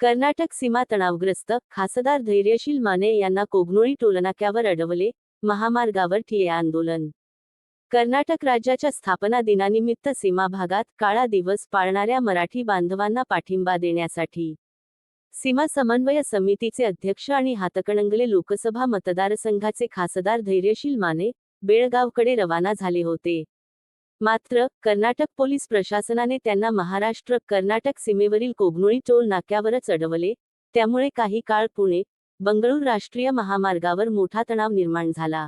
कर्नाटक सीमा तणावग्रस्त खासदार धैर्यशील माने यांना कोगनोळी टोलनाक्यावर अडवले महामार्गावर ठिये आंदोलन. कर्नाटक राज्याच्या स्थापना दिनानिमित्त सीमा भागात काळा दिवस पाळणाऱ्या मराठी बांधवांना पाठिंबा देण्यासाठी. सीमा समन्वय समितीचे अध्यक्ष आणि हातकणंगले लोकसभा मतदारसंघाचे खासदार धैर्यशील माने बेळगावकडे रवाना झाले होते. मात्र कर्नाटक पोलीस प्रशासनाने त्यांना महाराष्ट्र कर्नाटक सीमेवरील कोगनोळी टोल नाक्यावरच अडवले त्यामुळे काही काळ पुणे बंगळूर राष्ट्रीय महामार्गावर मोठा तणाव निर्माण झाला.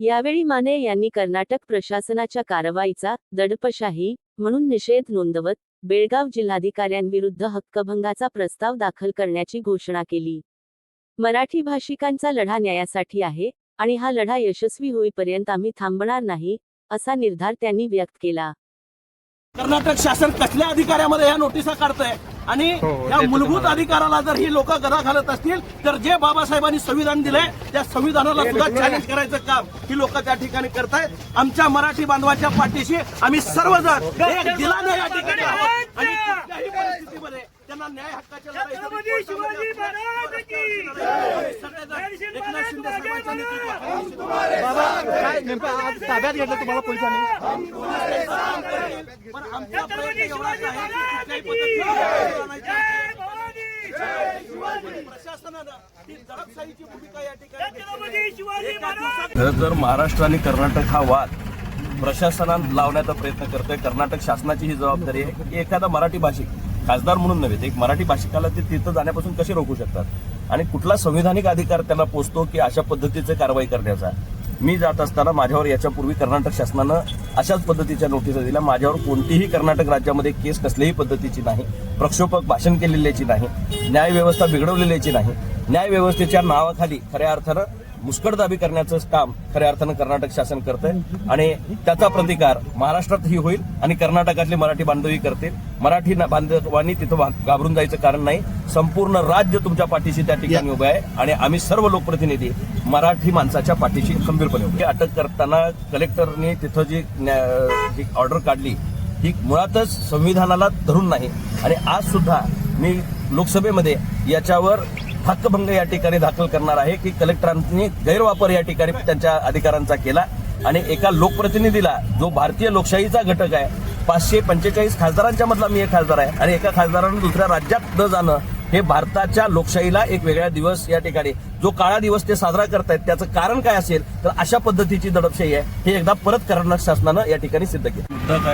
यावेळी माने यांनी कर्नाटक प्रशासनाच्या कारवाईचा दडपशाही म्हणून निषेध नोंदवत बेळगाव जिल्हाधिकाऱ्यांविरुद्ध हक्कभंगाचा प्रस्ताव दाखल करण्याची घोषणा केली. मराठी भाषिकांचा लढा न्यायासाठी आहे आणि हा लढा यशस्वी होईपर्यंत आम्ही थांबणार नाही असा निर्धार त्यांनी व्यक्त केला. कर्नाटक शासन कसल्या अधिकाऱ्यामध्ये या नोटिसा काढतंय? आणि या मूलभूत अधिकाराला जर ही लोक गदा घालत असतील तर जे बाबासाहेबांनी संविधान दिलंय त्या संविधानाला सुद्धा चॅलेंज करायचं काम ही लोक त्या ठिकाणी करतायत. आमच्या मराठी बांधवाच्या पाठीशी आम्ही सर्वजण एक दिलाने या ठिकाणी आहोत. आणि कुठल्याही परिस्थितीमध्ये त्यांना न्याय हक्काच्या लढाईसाठी बाबा काय नेमकं ताब्यात घेतलं तुम्हाला पोलिसांनी पण खरं तर महाराष्ट्र आणि कर्नाटक हा वाद प्रशासनात लावण्याचा प्रयत्न करतोय. कर्नाटक शासनाची ही जबाबदारी आहे. की एखादा मराठी भाषिक खासदार म्हणून नव्हे एक मराठी भाषिकाला ते तिथं जाण्यापासून कसे रोखू शकतात? आणि कुठला संविधानिक अधिकार त्यांना पोचतो की अशा पद्धतीचे कारवाई करण्याचा? मी जात असताना माझ्यावर याच्यापूर्वी कर्नाटक शासनानं अशाच पद्धतीच्या नोटिसा दिल्या. माझ्यावर कोणतीही कर्नाटक राज्यामध्ये केस कसल्याही पद्धतीची नाही प्रक्षोपक भाषण केलेल्याची नाही न्यायव्यवस्था बिघडवलेल्याची नाही. न्यायव्यवस्थेच्या नावाखाली खऱ्या अर्थानं मुस्कटदाबी करण्याचं काम खऱ्या अर्थानं कर्नाटक शासन करतंय. आणि त्याचा प्रतिकार महाराष्ट्रातही होईल आणि कर्नाटकातले मराठी बांधवही करतील. मराठी ना- बांधवांनी तिथं घाबरून जायचं कारण नाही. संपूर्ण राज्य तुमच्या पाठीशी त्या ठिकाणी उभं आहे. आणि आम्ही सर्व लोकप्रतिनिधी मराठी माणसाच्या पाठीशी खंबीरपणे उभे. आहे. अटक करताना कलेक्टरने तिथं जी ऑर्डर काढली ही मुळातच संविधानाला धरून नाही. आणि आज सुद्धा मी लोकसभेमध्ये याच्यावर हक्कभंग या ठिकाणी दाखल करणार आहे की कलेक्टरांनी गैरवापर या ठिकाणी त्यांच्या अधिकारांचा केला आणि एका लोकप्रतिनिधीला जो भारतीय लोकशाहीचा घटक आहे पाचशे पंचेचाळीस खासदारांच्या मधला मी एक खासदार आहे आणि एका खासदारानं दुसऱ्या राज्यात न जाणं हे भारताच्या लोकशाहीला एक वेगळा दिवस या ठिकाणी जो काळा दिवस ते साजरा करतायत त्याचं कारण काय असेल तर अशा पद्धतीची दडपशाही आहे हे एकदा परत कर्नाटक शासनानं या ठिकाणी सिद्ध केलं.